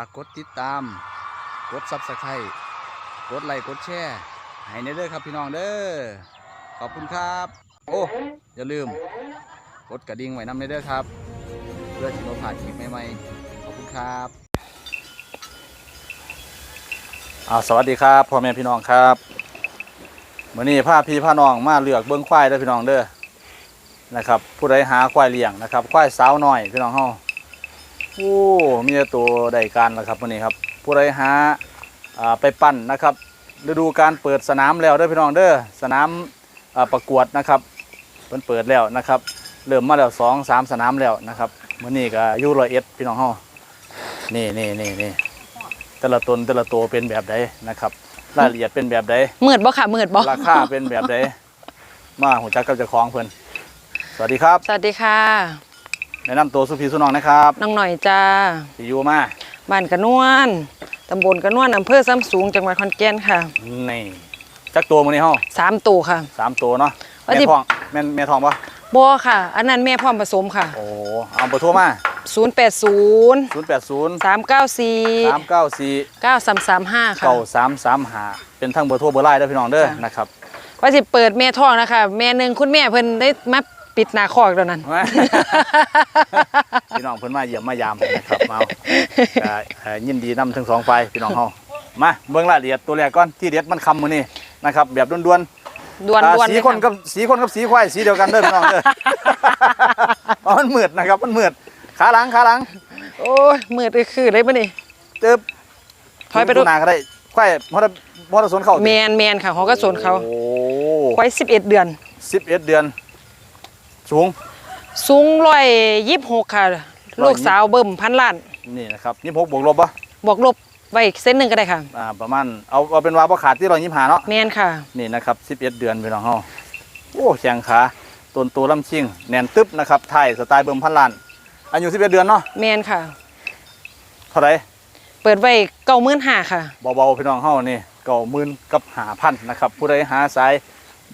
ากกดติดตาม กดซับสไครต์กดไลค์กดแชร์ให้ในเด้อครับพี่น้องเด้อขอบคุณครับ โอ้อย่าลืม กดกระดิ่งไว้น้ำในเด้อครับ เพื่อที่เราผ่านคลิปใหม่ๆขอบคุณครับอาสวัสดีครับพ่อแม่พี่น้องครับมื่อนี้พาพี่พาน้องมาเลือกเบิ้องควายเด้อพี่น้องเด้อนะครับ ผู้ใดหาควายเลี้ยงนะครับควายสาวหน้อยพี่น้องเฮา โอ้มีแต่ตัวใดการแล้วครับวันนี้ครับ ผู้ใดหาอ่าไปปั้นนะครับฤดูการเปิดสนามแล้วเด้อพี่น้องเด้อสนามอ่าประกวดนะครับเพิ่นเปิดแล้วนะครับ เริ่มมาแล้วสองสามสนามแล้วนะครับมื้อนี้ก็อยู่ร้อยเอ็ดพี่น้องเฮานี่นี่นี่นี่แต่ละตนแต่ละตัวเป็นแบบใดนะครับรายละเอียดเป็นแบบใดมืดบ่ค่ะมืดบ่ราคาเป็นแบบใดมาหัวจักกับเจ้าของเพิ่นสวัสดีครับ สวัสดีค่ะ แนะนำตัวสุพีสุน้องนะครับน้องหน่อยจ้าที่อยู่มาบ้านกระนวลตำบลกระนวลอำเภอซ้ำสูงจังหวัดขอนแก่นค่ะนี่จักตัวมื้อนี้เฮาสามตัวค่ะสามตัวเนาะว่าแม่สิทองแม่นแม่ทองปะบ่ค่ะ อันนั้นแม่พร้อมผสมค่ะ โอ้เอาเบอร์โทรมา080 0 8 0 394 3 9 4 9335 ค่ะ 9 3 3 5 เป็นทั้งเบอร์โทรเบอร์ไลน์เด้อพี่น้องเด้อค่ะนะครับว่าสิเปิดแม่ท้องนะคะ แม่หนึงคุณแม่เพิ่นได้มา ปิดหน้าคอกแล้วนั้น พี่น้องเพิ่นมาเยี่ยมมายามนะครับมาก็เอ่อยินดีนำทั้งสองฝ่ายพี่น้องเฮามาเบิ่งรายละเอียดตัวแรกก่อนที่เด็ดมันคำมื้อนี้นะครับ แบบด่วนๆดวนอ่าดวนสีเลยคนกับสีคนกับสีควายสีเดียวกันเด้อพี่น้องเด้อ เพราะมันมืดนะครับ มันมืดขาหลังขาหลังโอ้ยมืดคือได้บ่นี่เติบถอยไปดู หน้าก็ได้ควายมอเตอร์มอเตอร์สวนเข้าแมนแมนค่ะเขาก็สนเขาโอ้ ไว้11 เดือน สิบเอ็ดเดือน สูง สูง126ค่ะ ลูกสาวเบิ่มพันล้านนี่นะครับยี่หกบวกลบปะบวกลบไว้อีกเส้นหนึ่งก็ได้ค่ะ อ่าประมาณเอาเอาเป็นว่าบ่ขาดที่เรายี่หาเนาะแมนค่ะ นี่นะครับสิบเอ็ดเดือนพี่น้องเฮาโอ้แข้งขาต้นตัวลำชิงแน่นตึ๊บนะครับไทยสไตล์เบิ่มพันล้านอายุสิบเอ็ดเดือนเนาะแมนค่ะ เท่าไหรเปิดไว้เก้าหมื่นห้าค่ะ เบาๆพี่น้องเฮานี่เก่ามื่นกับหาพันนะครับผู้ใดหาสาย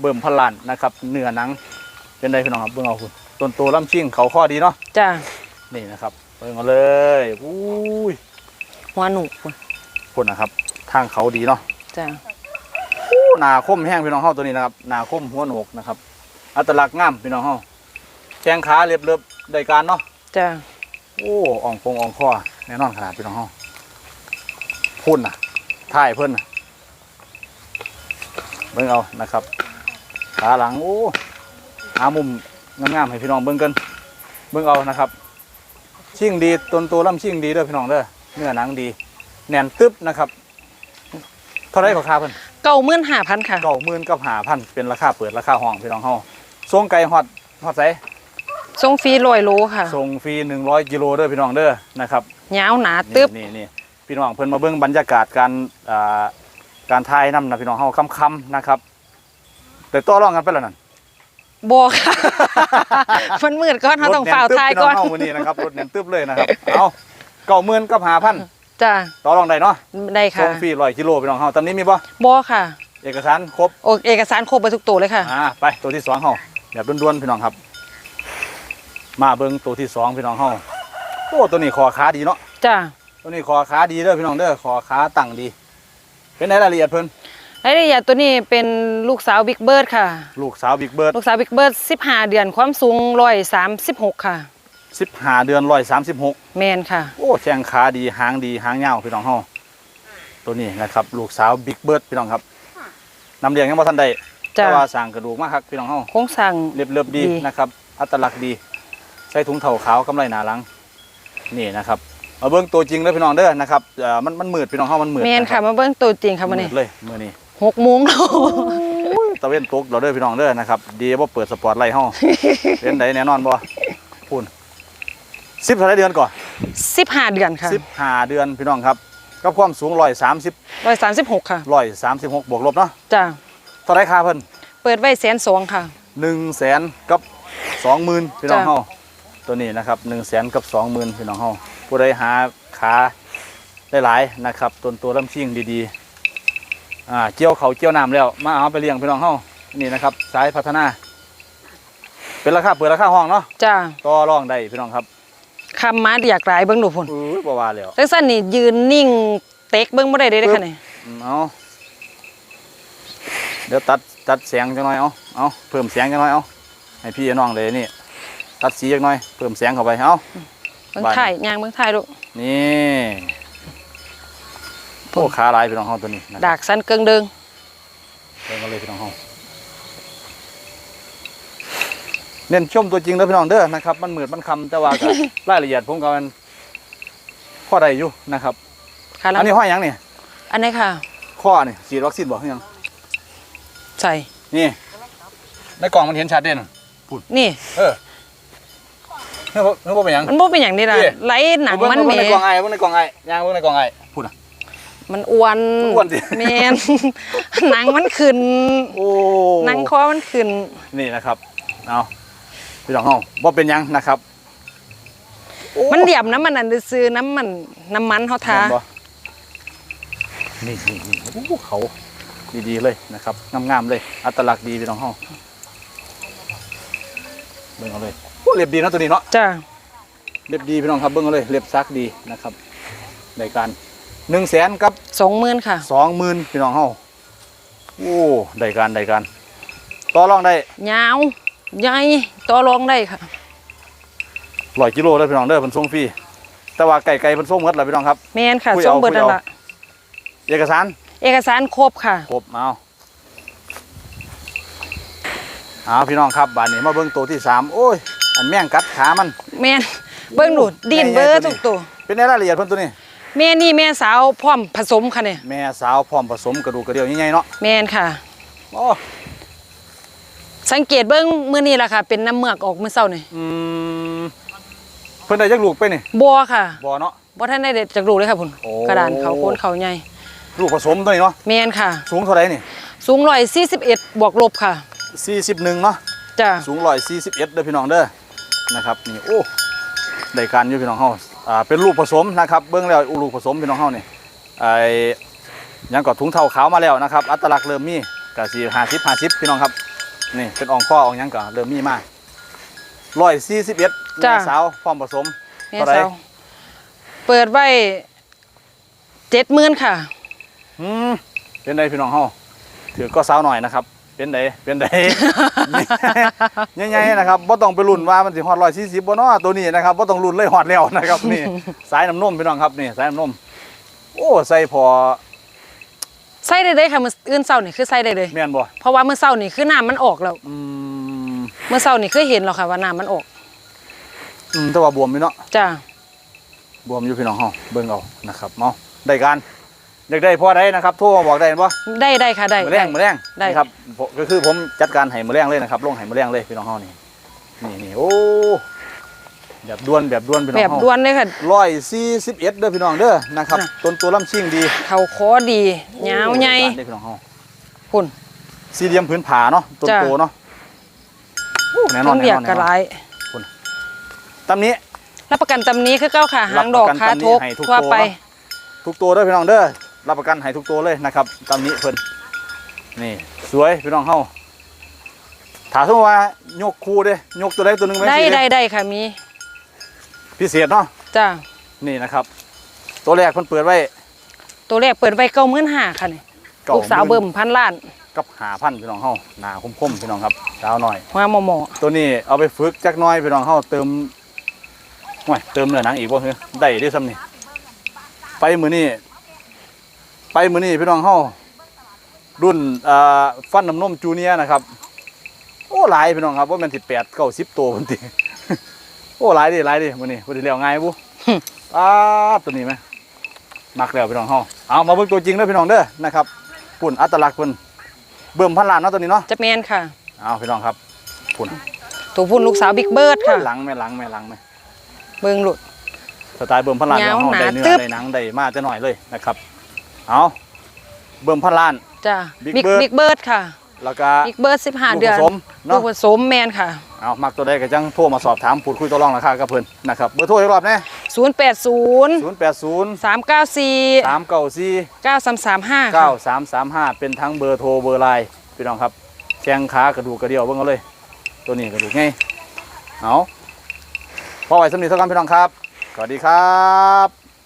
เบิ่มพันล้านนะครับเนื้อหนัง เป็นไดพี่น้องครับเบิ่งเอาคุณต้นตัวลำชิงเขาข้อดีเนาะจ้านี่นะครับเบิ่งเอาเลยอุ้ยหัวหนูคนนะครับ ทางเขาดีเนาะจ้าอู้หนาคมแห้งพี่น้องเฮาตัวนี้นะครับหนาคมหัวโหนกนะครับ อัตลักษณ์งามพี่น้องเฮาแข้งขาเรียบเรียบได้การเนาะจ้าโอ้อ่องคงอ่องคอแน่นอนขนาดพี่น้องเฮาพุ่นน่ะท่ายเพิ่นน่ะเบิ่งเอานะครับขาหลังโอ้ หามุมงามๆให้พี่น้องเบิ่งกันเบิ่งเอานะครับ ชิ่งดีต้นตัวลำชิ่งดีเด้อพี่น้องเด้อเนื้อหนังดีแน่นตึ๊บนะครับ เท่าไรราคาเพิ่นเก้าหมื่นห้าพันค่ะเก้าหมื่นกับหาพันเป็นราคาเปิดราคาห้องพี่น้องเฮาส่งไก่ฮอดฮอดไสทรงฟรีลอยโลค่ะส่งฟรี100กิโลเด้อพี่น้องเด้อนะครับยาวหนาตึ๊บนี่นี่พี่น้องเพิ่นมาเบิ่งบรรยากาศการอ่าการถ่ายนํนะพี่น้องเฮาค่ำๆนะครับ แต่ต่อรองกันไปแล้วนั่น บอค่ะ มันมืดก่อนเขาต้องฝ่าวทายก่อนรถแน่นตึ๊บพี่น้องเฮามื้อนี้นะครับรถแน่นตึ๊บเลยนะครับเอาเก้าหมื่นกับหาพันจ้าต่อรองได้เนาะได้ค่ะส่งฟรี100กิโลพี่น้องเฮาตอนนี้มีบ่บอค่ะเอกสารครบโอเอกสารครบไปทุกตัวเลยค่ะ อ่าไปตัวที่สองเฮาแบบด่วนๆพี่น้องครับ มาเบิ่งตัวที่สองพี่น้องเฮาโอ้ตัวนี้คอขาดีเนาะจ้าตัวนี้คอขาดีเด้อพี่น้องเด้อคอขาตั้งดี เป็นไงรายละเอียดเพิ่น รายละเอียดตัวนี้เป็นลูกสาวบิ๊กเบิร์ดค่ะ ลูกสาวบิ๊กเบิร์ดลูกสาวบิ๊กเบิร์ดสิบห้าเดือนความสูงร้อยสามสิบหกค่ะ15 เดือน136แมนค่ะ โอ้แข้งขาดีหางดีหางยาวพี่น้องเฮาตัวนี้นะครับลูกสาวบิ๊กเบิร์ดพี่น้องครับนำเลี้ยงยังบ่ทันได้จ้าแต่ว่าสร้างกระดูกมาคักพี่น้องเฮาโครงสร้างเรียบเรียบดีดีนะครับอัตลักษณ์ดี ใส่ถุงเท้าขาวกำไรหนาหลังนี่นะครับมาเบิ่งตัวจริงเด้อพี่น้องเด้อนะครับเอ่อมันมันมืดพี่น้องเฮามันมืดแมนค่ะมาเบิ้งตัวจริงค่ะมัวันนนี้มืดเลยมื้อนี้ หกโมงแล้วตะเวนตกเราเด้อพี่น้องเด้อนะครับ ดีว่าเปิดสปอร์ตไลท์ห้องเป็นไดแน่นอนบ่พูนสิบเท่าไหรเดือนก่อนสิบห้าเดือนค่ะสิบห้าเดือนพี่น้องครับกับความสูงร้อยสามสิบร้อยสามสิบหกค่ะร้อยสามสิบหกบวกลบเนาะจ้าเท่าไหรค่าเพิ่นเปิดไว้แสนสองค่ะหนึ่งแสนกับสองหมื่นพี่น้องจ้ะเฮาตัวนี้นะครับหนึ่งแสนกับสองหมื่นพี่น้องเฮาผู้ใดหาขาได้หลายๆนะครับตัวตัวลำชิ่งดีๆ อ่าเกี่ยวเขาเกี่ยวน้ำแล้วมาเอาไปเลี้ยงพี่น้องเฮานี่นะครับสายพัฒนา เป็นราคาเปิดราคาห้องเนาะจ้าต่อรองได้พี่น้องครับคำมาอยากหลายเบิ้งดูพุ่นอุ้ยบ่ว่าแล้วจังสั้นนี่ยืนนิ่งเต็กเบิ้งบ่ได้เลยเด้อค่ะนี่อืมเอาเดี๋ยวตัดตัดแสงจังหน่อยเอาเอาเพิ่มแสงจังหน่อยเอาให้พี่น้องเลยนี่ ตัดสีจังหน่อยเพิ่มแสงเข้าไปเอาเบิ้งบ้านถ่ายยางเบิ้งถ่ายดูนี่ โอ้ขาลายพี่น้องเฮาตัวนี้นะครับดากสั้นเกิงเดิงเดินกันเลยพี่น้องเฮาเน้นชมตัวจริงเด้อพี่น้องเด้อนะครับ มันเหมือนมันคำแต่ว่าก็ รายละเอียดผมก็มันข้อใดอยู่นะครับ ค่ะแล้วอันนี้ห้อยหยังนี่อันนี้ค่ะ ข้อนี่ฉีดวัคซีนบอกยังใส่นี่ในกล่องมันเห็นชัดเด่นนี่ เออเฮ้ยบ่เฮ้ยบ่เป็นหยัง มันบ่เป็นอย่างนี้ล่ะนี่ไหลหนังเบิ่มันเบิ่แหมในกล่องไอ้เบิ่งในกล่องไอ้ยางเบิ่งในกล่องไอ้พูดอะ มันอ้วนอ้วนสิ แมน หนังมันขึ้นโอ้หนังคอมันขึ้น นี่นะครับเอาพี่น้องเฮาบ่เป็นหยังนะครับโอ้มันเหลี่ยมน้ำมันอันซื้อน้ำมันน้ำมันเขาทา เห็นบ่นี่นี่นี่โอ้เขาดีๆเลยนะครับงามๆเลยอัตลักษณ์ดีพี่น้องเฮาเบิ่งเอาเลยโอ้เล็บดีเนาะตัวนี้เนาะ จ้า เล็บดีพี่น้องครับเบิ่งเอาเลยเล็บซักดีนะครับในการ หนึ่งแสนกับสองหมื่นค่ะสองหมื่นพี่น้องเฮาโอ้ได้การได้การต่อรองได้ยาวใหญ่ต่อรองได้ค่ะร้อยกิโลเลยพี่น้องเด้อเพิ่นส่งฟรีแต่ว่าไก่ไก่เพิ่นส่งหมดแล้วพี่น้องครับแมนค่ะคุยส่เอางเบิดคุยนั่เอานละเอกสาร เอกสารครบค่ะครบเอาเอาพี่น้องครับบานนี้มาเบิ่งตัวที่สามโอ้ยอันแม่งกัดขามัน แมนเบิ้งดูดินใหญ่ๆเบอร์ตัวนี้ทุกตัวเป็นในรายละเอียดเพิ่นตัวนี้ แม่นี่แม่สาวพร้อมผสมค่ะเนี่ยแม่สาวพร้อมผสมกระดูกกระเดี่ยวใหญ่ๆเนาะแมนค่ะ โอ้สังเกตเบิ้งมื้อนี้ล่ะค่ะ เป็นน้ำเมือกออกมื้อเช้านี่อืมเพิ่นได้จักลูกไปนี่บัวค่ะบ่เนาะ บ่ทันได้เด็ดจากลูกเลยค่ะพุ่นโอ้ กระดานเขาโคนเขาใหญ่ลูกผสมตัวนี้เนาะแมนค่ะ สูงเท่าไหร่นี่สูง141บวกลบค่ะ41เนาะจ้าสูง141เด้อพี่น้องเด้อนะครับนี่โอ้ได้การอยู่พี่น้องเฮา อ่าเป็นลูกผสมนะครับ เบิ่งแล้วอู้ลูกผสมพี่น้องเฮานี่ไอ้หยังก็ถุงเท้าขาวมาแล้วนะครับ อัตลักษณ์เริ่มมีก็สิ50 50พี่น้องครับนี่เป็นอ่องข้ออ่องหยังก็เริ่มมีมา141แม่สาวพร้อมผสมแม่เท่าไหร่สาวเปิดไว้70,000ค่ะ อืมเป็นไดพี่น้องเฮาถือก็สาวหน่อยนะครับ เป็นไดเป็นได ใหญ่ๆนะครับบ่ต้องไปลุ้นว่ามันสิฮอด140บ่เนาะตัวนี้นะครับบ่ต้องลุ้นเลยฮอดแล้วนะครับ นี่ สายน้ำนมพี่น้องครับนี่สายน้ำนม โอ้ใส่พอใส่ได้เลยค่ะมื้ออื่นเช้านี่คือใส่ได้เลยแม่นบ่เพราะว่ามื้อเช้านี่คือน้ำมันออกแล้วอืมเมื่อเช้านี่คือเห็นแล้วค่ะว่าน้ำมันออกอืมแต่ว่าบวมอยู่เนาะจ้าบวมอยู่พี่น้องเฮาเบิ่งเอานะครับเนาะได้การ อยากได้พอได้นะครับโทรมาบอกได้บ่ได้ได้ค่ะได้มื้อแรงมื้อแรงได้นี่ครับผมก็คือผมจัดการให้มื้อแรงเลยนะครับลงให้มื้อแรงเลยพี่น้องเฮานี่นี่นี่โอ้แบบด่วนแบบด่วนพี่น้องแบบเฮาด่วนเลยค่ะร้อยสี่สิบเอ็ดเด้อพี่น้องเด้อนะครับน่ะต้นตัวลำชิ่งดีเขาคอดียาวใหญ่โอ้ได้พี่น้องเฮาพุ่นสี่เหลี่ยมพื้นผาเนาะต้นจ้ะโตเนาะโอ้แน่นอต้นนแน่เบียนกอนกระแน่นไรอนตำนี้รับประกันตำนี้คือเก้าค่ะหางดอกรับประกันขาตำนี้ทบให้ทุกทั่วตัวไปเนาะทุกตัวเด้อพี่น้องเด้อ รับประกันให้ทุกตัวเลยนะครับตำนี้เพิ่นนี่สวยพี่น้องเฮาถามสมมติว่ายกคู่เด้ยกตัวใดตัวหนึงไว้ได้สิเได้ได้ค่ะมีพิเศษเนาะจ้านี่นะครับ ตัวแรกเพิ่นเปิดไว้ตัวแรกเปิดไว้เก้าหมื่นห้าค่ะนี่ลูกสาวเบิ่มพันล้านกับหาพันพี่น้องเฮาหนาคมๆพี่น้องครับสาวหน่อย หัวหมอหมอตัวนี้เอาไปฝึกจักหน้อยพี่น้องเฮาเติมห่วยเติมเนื้อหนังอีกบ่เฮ้ยได้เด้ซ้ำนี่ไปมื้อนี้ ไปมื้อนี้พี่น้องเฮารุ่นอ่าฟันน้ำนมจูเนียร์นะครับ โอ้หลายพี่น้องครับว่าแม่นสิ8 9 10ตัวพุ่นติโอ้หลายดิหลายดิมื้อนี้บ่ได้แล้วง่ายบุอ้าตัวนี้ไหมมักแล้วพี่น้องเฮาเอามาเบิ่งตัวจริงเด้อพี่น้องเด้อนะครับปุ่นอัตลักษณ์เพิ่นเบิ่มพันล้านเนาะตัวนี้เนาะจะแมนค่ะเอาพี่น้องครับพุ่นตัวพุ่นลูกสาวบิ๊กเบิร์ดค่ะหลังแม่หลังแม่หลังแม่เบิ่งหลุดสไตล์เบิ่มพันล้านยาวเนาะหนาได้เนื้ตึ๊อบได้หนังได้มาจะหน่อยเลยนะครับ เอาเบิ่มพันล้าน จ้ะ Big บิ๊ก Bird บิ๊กเบิร์ดค่ะแล้วก็ บิ๊กเบิร์ดสิบห้าลูกเดือนผสมลูเนาะกผสมแมนค่ะ เอามักตัวใดก็จังโทรมาสอบถามพูดคุยต่อรองราคากับเพิ่นนะครับเบอร์โทรอีกรอบแน่ศูนย์แปดศูนย์080สามเก้าสี่394เก้าสามสามห้า9335 เป็นทั้งเบอร์โทรเบอร์ไลน์พี่น้องครับแข้งขากระดูกกระเดี่ยวเบิ่งเอาเลย ตัวนี้กระดูกไงเอาพอไว้สำนีเท่ากันพี่น้องครับ สวัสดีครับ